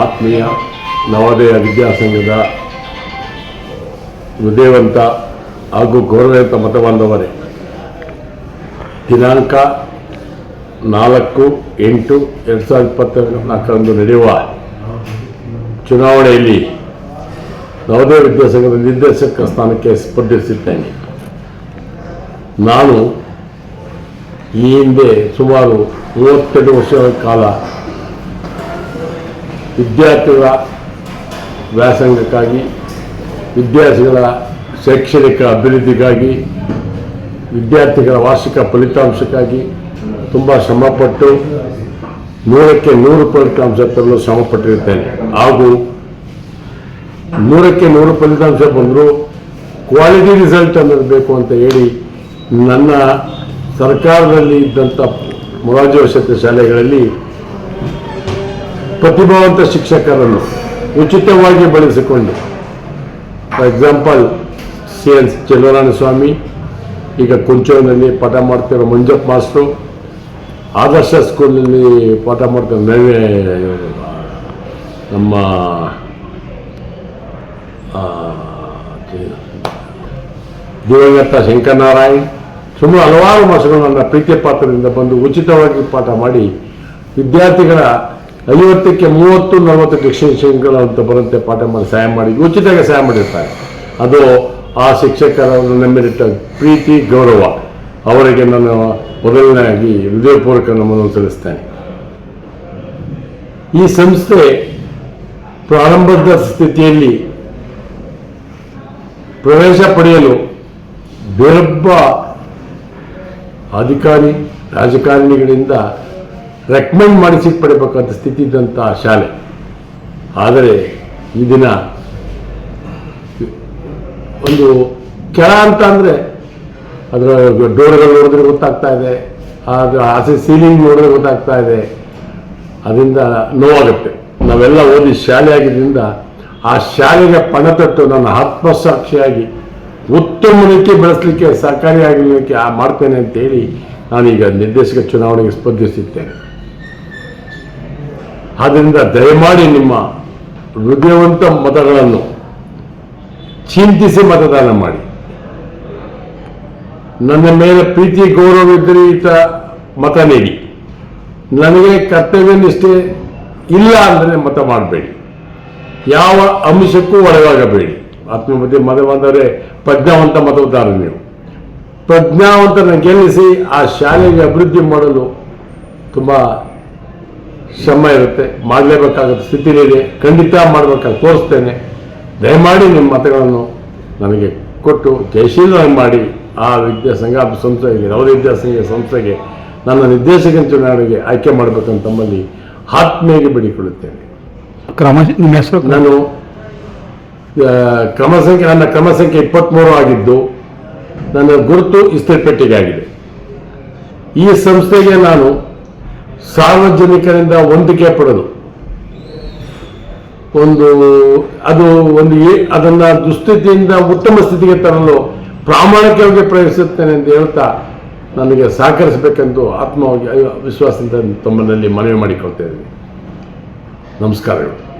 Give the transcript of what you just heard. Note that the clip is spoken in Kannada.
ಆತ್ಮೀಯ ನವೋದಯ ವಿದ್ಯಾಸಂಘದ ಹೃದಯವಂತ ಹಾಗೂ ಗೌರವಯುತ ಮತಬಾಂಧವರೇ, ದಿನಾಂಕ ನಾಲ್ಕು ಎಂಟು ಎರಡು ಸಾವಿರದ ಇಪ್ಪತ್ನಾಲ್ಕರಂದು ನಡೆಯುವ ಚುನಾವಣೆಯಲ್ಲಿ ನವೋದಯ ವಿದ್ಯಾಸಂಘದ ನಿರ್ದೇಶಕ ಸ್ಥಾನಕ್ಕೆ ಸ್ಪರ್ಧಿಸಿದ್ದೇನೆ. ನಾನು ಈ ಹಿಂದೆ ಸುಮಾರು ಮೂವತ್ತೆರಡು ವರ್ಷಗಳ ಕಾಲ ವಿದ್ಯಾರ್ಥಿಗಳ ವ್ಯಾಸಂಗಕ್ಕಾಗಿ, ವಿದ್ಯಾರ್ಥಿಗಳ ಶೈಕ್ಷಣಿಕ ಅಭಿವೃದ್ಧಿಗಾಗಿ, ವಿದ್ಯಾರ್ಥಿಗಳ ವಾರ್ಷಿಕ ಫಲಿತಾಂಶಕ್ಕಾಗಿ ತುಂಬ ಶ್ರಮಪಟ್ಟು ನೂರಕ್ಕೆ ನೂರು ಫಲಿತಾಂಶ ತರಲು ಶ್ರಮಪಟ್ಟಿರುತ್ತೇನೆ. ಹಾಗೂ ನೂರಕ್ಕೆ ನೂರು ಫಲಿತಾಂಶ ಬಂದರೂ ಕ್ವಾಲಿಟಿ ರಿಸಲ್ಟ್ ಅನ್ನೋದು ಬೇಕು ಅಂತ ಹೇಳಿ ನನ್ನ ಸರ್ಕಾರದಲ್ಲಿ ಇದ್ದಂಥ ಮೊರಾರ್ಜಿ ವಸತಿ ಶಾಲೆಗಳಲ್ಲಿ ಪ್ರತಿಭಾವಂತ ಶಿಕ್ಷಕರನ್ನು ಉಚಿತವಾಗಿ ಬಳಸಿಕೊಂಡು for example C N Swamy ಈಗ ಕುಂಚೋನಲ್ಲಿ ಪಾಠ ಮಾಡ್ತಿರೋ ಮಂಜಪ್ಪ ಮಾಸ್ಟ್ರು, ಆದರ್ಶ ಸ್ಕೂಲಲ್ಲಿ ಪಾಠ ಮಾಡ್ತಾರೆ ನವೇ ನಮ್ಮ ದಿವಂಗತ ಶಂಕರನಾರಾಯಣ್, ಸುಮಾರು ಹಲವಾರು ಮಾಸಗಳು ನನ್ನ ಪ್ರೀತಿಯ ಪಾತ್ರದಿಂದ ಬಂದು ಉಚಿತವಾಗಿ ಪಾಠ ಮಾಡಿ, ವಿದ್ಯಾರ್ಥಿಗಳ ಐವತ್ತಕ್ಕೆ ಮೂವತ್ತು, ನಲವತ್ತಕ್ಕೆ ಶಿಕ್ಷಣಗಳು ಅಂತ ಬರುತ್ತೆ ಪಾಠ ಮಾಡಿ ಸಹಾಯ ಮಾಡಿ ಉಚಿತವಾಗಿ ಸಹಾಯ ಮಾಡಿರ್ತಾರೆ. ಅದು ಆ ಶಿಕ್ಷಕರ ನಮ್ಮಿಟ್ಟ ಪ್ರೀತಿ, ಗೌರವ. ಅವರಿಗೆ ನಾನು ಮೊದಲನೇಯಾಗಿ ಹೃದಯಪೂರ್ವಕ ನಮ್ಮನ್ನು ತಿಳಿಸ್ತೇನೆ ಈ ಸಂಸ್ಥೆ ಪ್ರಾರಂಭದ ಸ್ಥಿತಿಯಲ್ಲಿ ಪ್ರವೇಶ ಪಡೆಯಲು ಬೇರೊಬ್ಬ ಅಧಿಕಾರಿ, ರಾಜಕಾರಣಿಗಳಿಂದ ರೆಕಮೆಂಡ್ ಮಾಡಿಸಿ ಪಡಿಬೇಕಂತ ಸ್ಥಿತಿ ಇದ್ದಂಥ ಶಾಲೆ. ಆದರೆ ಈ ದಿನ ಒಂದು ಕೆಳ ಅಂತ ಅಂದರೆ ಅದರ ಡೋರ್ಗಳು ನೋಡಿದ್ರೆ ಗೊತ್ತಾಗ್ತಾ ಇದೆ ಅದರ ಆಸೆ ಸೀಲಿಂಗ್ ನೋಡಿದ್ರೆ ಗೊತ್ತಾಗ್ತಾ ಇದೆ. ಅದರಿಂದ ನೋವಾಗುತ್ತೆ. ನಾವೆಲ್ಲ ಓದಿ ಶಾಲೆ ಆಗಿದ್ದರಿಂದ ಆ ಶಾಲೆಗೆ ಪಣ ತಟ್ಟು ನನ್ನ ಆತ್ಮಸಾಕ್ಷಿಯಾಗಿ ಉತ್ತಮ ರೀತಿ ಬೆಳೆಸಲಿಕ್ಕೆ ಸಹಕಾರಿಯಾಗಲಿಕ್ಕೆ ಮಾಡ್ತೇನೆ ಅಂತೇಳಿ ನಾನೀಗ ನಿರ್ದೇಶಕ ಚುನಾವಣೆಗೆ ಸ್ಪರ್ಧಿಸಿದ್ದೇನೆ ಆದ್ದರಿಂದ ದಯಮಾಡಿ ನಿಮ್ಮ ಹೃದಯವಂತ ಮತಗಳನ್ನು ಚಿಂತಿಸಿ ಮತದಾನ ಮಾಡಿ. ನನ್ನ ಮೇಲೆ ಪ್ರೀತಿ, ಗೌರವ ಈತ ಮತ ನೀಡಿ. ನನಗೆ ಕರ್ತವ್ಯ ನಿಷ್ಠೆ ಇಲ್ಲ ಅಂದರೆ ಮತ ಮಾಡಬೇಡಿ. ಯಾವ ಅಂಶಕ್ಕೂ ಒಳಗಾಗಬೇಡಿ. ಆತ್ಮಪತಿ ಮತ ಬಂದರೆ ಪ್ರಜ್ಞಾವಂತ ಮತದಾರ ನೀವು. ಪ್ರಜ್ಞಾವಂತನ ಗೆಲ್ಲಿಸಿ ಆ ಶಾಲೆಗೆ ಅಭಿವೃದ್ಧಿ ಮಾಡಲು ತುಂಬ ಶ್ರಮ ಇರುತ್ತೆ. ಮಾಡಲೇಬೇಕಾದ ಸ್ಥಿತಿಲಿದೆ ಖಂಡಿತ ಮಾಡಬೇಕಾಗಿ ತೋರಿಸ್ತೇನೆ. ದಯಮಾಡಿ ನಿಮ್ಮ ಮತಗಳನ್ನು ನನಗೆ ಕೊಟ್ಟು ಜಯಶೀಲ ಮಾಡಿ ಆ ವಿದ್ಯಾಸಂಘ ಸಂಸ್ಥೆಗೆ ನವೋದಯ ವಿದ್ಯಾಸಂಘ ಸಂಸ್ಥೆಗೆ ನನ್ನ ನಿರ್ದೇಶಕ ಚುನಾವಣೆಗೆ ಆಯ್ಕೆ ಮಾಡಬೇಕಂತ ತಮ್ಮಲ್ಲಿ ಆತ್ಮೀಯಗೆ ಬೇಡಿಕೊಳ್ಳುತ್ತೇನೆ. ಕ್ರಮ ನಿಮ್ಮ ಹೆಸರು? ನಾನು ಕ್ರಮ ಸಂಖ್ಯೆ ನನ್ನ ಕ್ರಮ ಸಂಖ್ಯೆ ಇಪ್ಪತ್ತ್ಮೂರು ಆಗಿದ್ದು ನನ್ನ ಗುರುತು ಇಸ್ತ್ರಿಪೆಟ್ಟಿಗೆ ಆಗಿದೆ ಈ ಸಂಸ್ಥೆಗೆ ನಾನು ಸಾರ್ವಜನಿಕರಿಂದ ಹೊಂದಿಕೆ ಪಡೆದು ಒಂದು, ಅದು ಒಂದು ಅದನ್ನ ದುಸ್ಥಿತಿಯಿಂದ ಉತ್ತಮ ಸ್ಥಿತಿಗೆ ತರಲು ಪ್ರಾಮಾಣಿಕವಾಗಿ ಪ್ರಯತ್ನಿಸುತ್ತೇನೆ ಅಂತ ಹೇಳ್ತಾ ನನಗೆ ಸಹಕರಿಸಬೇಕೆಂದು ಆತ್ಮವಾಗಿ ವಿಶ್ವಾಸದಿಂದ ತಮ್ಮನಲ್ಲಿ ಮನವಿ ಮಾಡಿಕೊಳ್ತಾ ಇದ್ದೀನಿ. ನಮಸ್ಕಾರಗಳು.